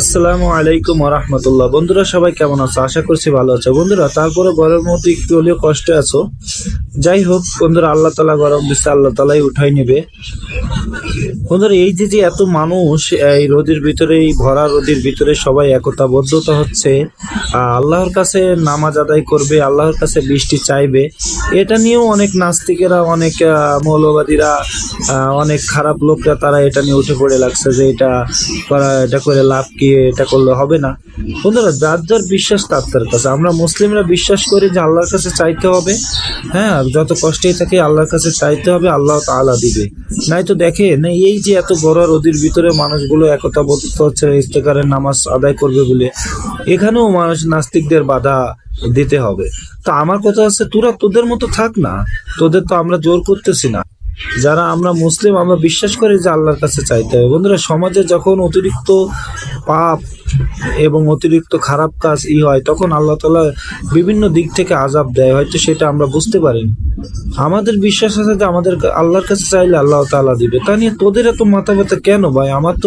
আসসালামু আলাইকুম রহমতুল্লাহ বন্ধুরা, সবাই কেমন আছো? আশা করছি ভালো আছো। বন্ধুরা তারপরে ঘরের মধ্যে একটু হলেও কষ্টে আছো। যাই হোক বন্ধুরা, আল্লাহ তালা গরম দিচ্ছে আল্লাহ তালাই উঠাই নেবে। বন্ধুরা, এই যে যে এত মানুষ, এই রোদের ভিতরে এই ভরা রোদের ভিতরে সবাই একতাবদ্ধতা হচ্ছে আল্লাহর কাছে নামাজ আদায় করবে, আল্লাহর কাছে বৃষ্টি চাইবে, এটা নিয়েও অনেক নাস্তিকেরা, অনেক মৌলবাদীরা অনেক খারাপ লোকরা, তারা এটা নিয়ে উঠে পড়ে লাগছে যে এটা করা, এটা করে লাভ কি, এটা করলে হবে না। বন্ধুরা, যার যার বিশ্বাস, তার তার কাছে। আমরা মুসলিমরা বিশ্বাস করি যে আল্লাহর কাছে চাইতে হবে। হ্যাঁ যত কষ্টেই থাকে আল্লাহর কাছে চাইতে হবে, আল্লাহ তাআলা দিবে। নাই তো দেখেন, এই যে এত বড় রোদের ভিতরে মানুষগুলো একতাবদ্ধ হচ্ছে ইস্তেকারের নামাজ আদায় করবে বলে, এখানেও মানুষ নাস্তিকদের বাধা দিতে হবে। তো আমার কথা হচ্ছে, তোরা তোদের মতো থাক না, তোদের তো আমরা জোর করতেছি না। যারা আমরা মুসলিম, আমরা বিশ্বাস করি যে আল্লাহর কাছে চাইতে হবে। বন্ধুরা, সমাজে যখন অতিরিক্ত পাপ এবং অতিরিক্ত খারাপ কাজ ই হয়, তখন আল্লাহ তালা বিভিন্ন দিক থেকে আজাব দেয়, হয়তো সেটা আমরা বুঝতে পারিনি। আমাদের বিশ্বাস আছে যে আমাদের আল্লাহর কাছে চাইলে আল্লাহ তালা দিবে। তা নিয়ে তোদের এত মাথা ব্যথা কেন ভাই? আমার তো